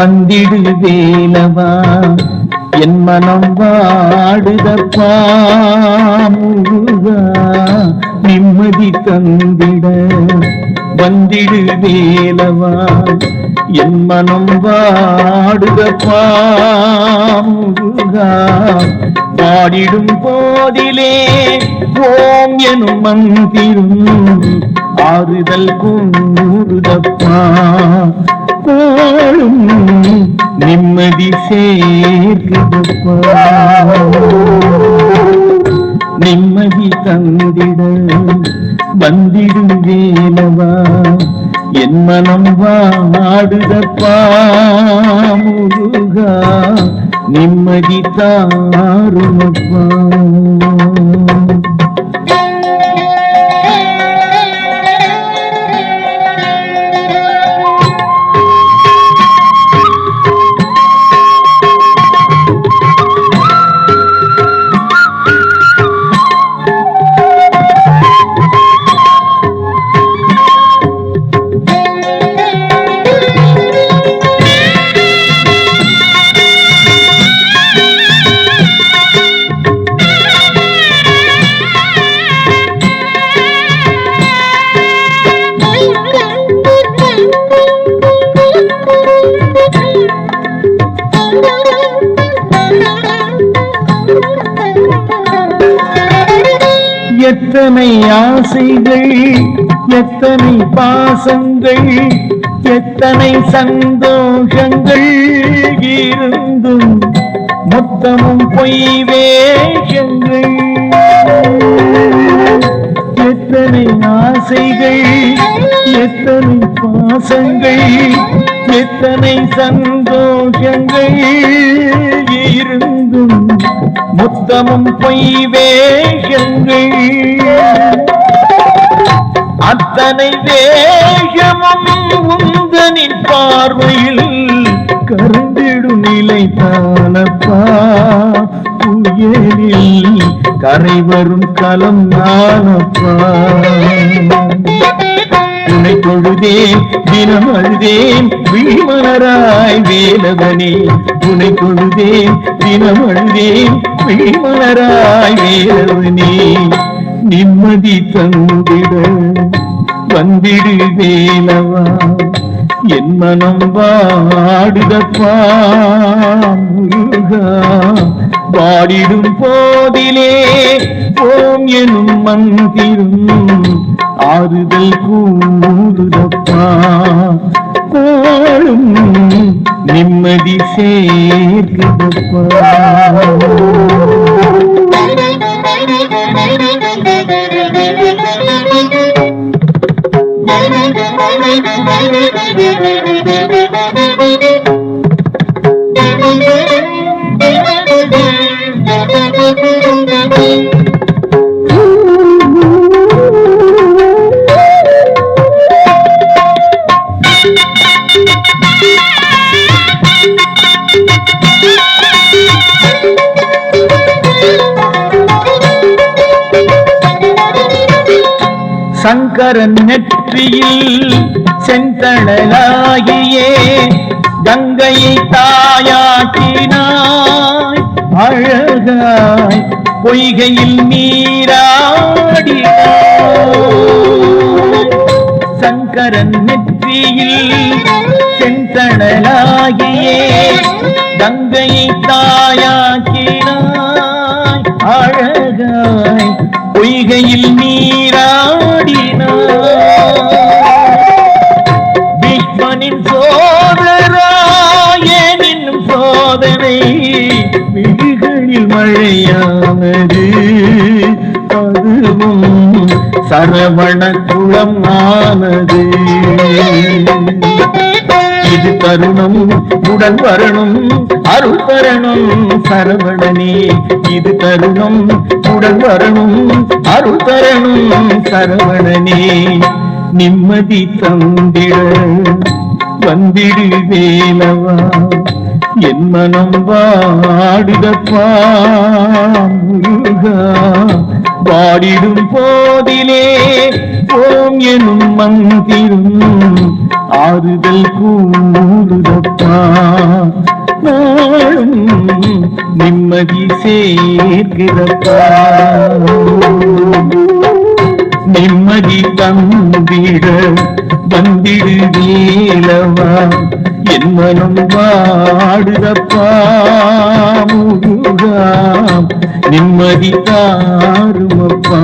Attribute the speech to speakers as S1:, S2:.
S1: வந்திடு வேலவா? என் மனம் வாடுதப்பா முருகா நிம்மதி தந்திட வந்திடு வேலவா? என் மனம் வாடுதப்பா முருகா பாடிடும் போதிலே ஓம் எனும் மந்திரும் ஆறுதல் கூறுதப்பா. கோளும் நிம்மதி சேர்க்குதப்பா நிம்மதி தந்திட வந்திடும் வேலவா. என் மனம் வாடுதப்பா முருகா நிம்மதி தாருமப்பா. எத்தனை ஆசைகள் எத்தனை பாசங்கள் எத்தனை சந்தோஷங்கள் இருந்தும் மொத்தமும் பொய் வேஷங்கள். எத்தனை ஆசைகள் எத்தனை பாசங்கள் எத்தனை சந்தோஷங்கள் இருந்தும் மொத்தமும் பொய் வேஷங்கள் அத்தனை வேஷமும் உந்தனின் பார்வையில் கருந்திடும் நிலை தானப்பா. புயலில் கரை வரும் களம் நானப்பா அழுதேன் தினம் அழுதேன் விழிமலராய் வேலவனே துணை தொழுதேன் தினம் அழுதேன் விழிமலராய் வேலவனே. நிம்மதி தந்திட வந்திடு வேலவா என் மனம் வாடுதப்பா முருகா. வாடிடும் போதிலே ஓம் எனும் மந்திரும். ஆறுதல் கூறுதப்பா கோளும் நிம்மதி you. சங்கரன் நெற்றியில் செந்தழலாகியே கங்கையை தாயாக்கினாய் அழகாய் பொய்கையில் நீராடி சங்கரன் நெற்றியில் செந்தழலாகியே கங்கையை தாயாக்கினாய் அழகாய் பொய்கையில் நீராடினாய் விழிகளில் மழையானது அதுவும் சரவண குளம் ஆனது இது தருணம் உடன் வரணும் அருள் தரணும் சரவணனே. இது தருணம் உடன் வரணும் அருள் தரணும் சரவணனே. நிம்மதி தந்திட வந்திடு வேலவா. மனம் வாடுதப்பா முருகா. பாடிடும் போதிலே ஓம் எனும் மந்திரம் ஆறுதல் கூடுதப்பா நாளும் நிம்மதி சேர்கிறப்பா. நிம்மதி தந்திட வந்திடு வேலவா. என் மனம் வாடுதப்பா முருகா. நிம்மதி தாருமப்பா.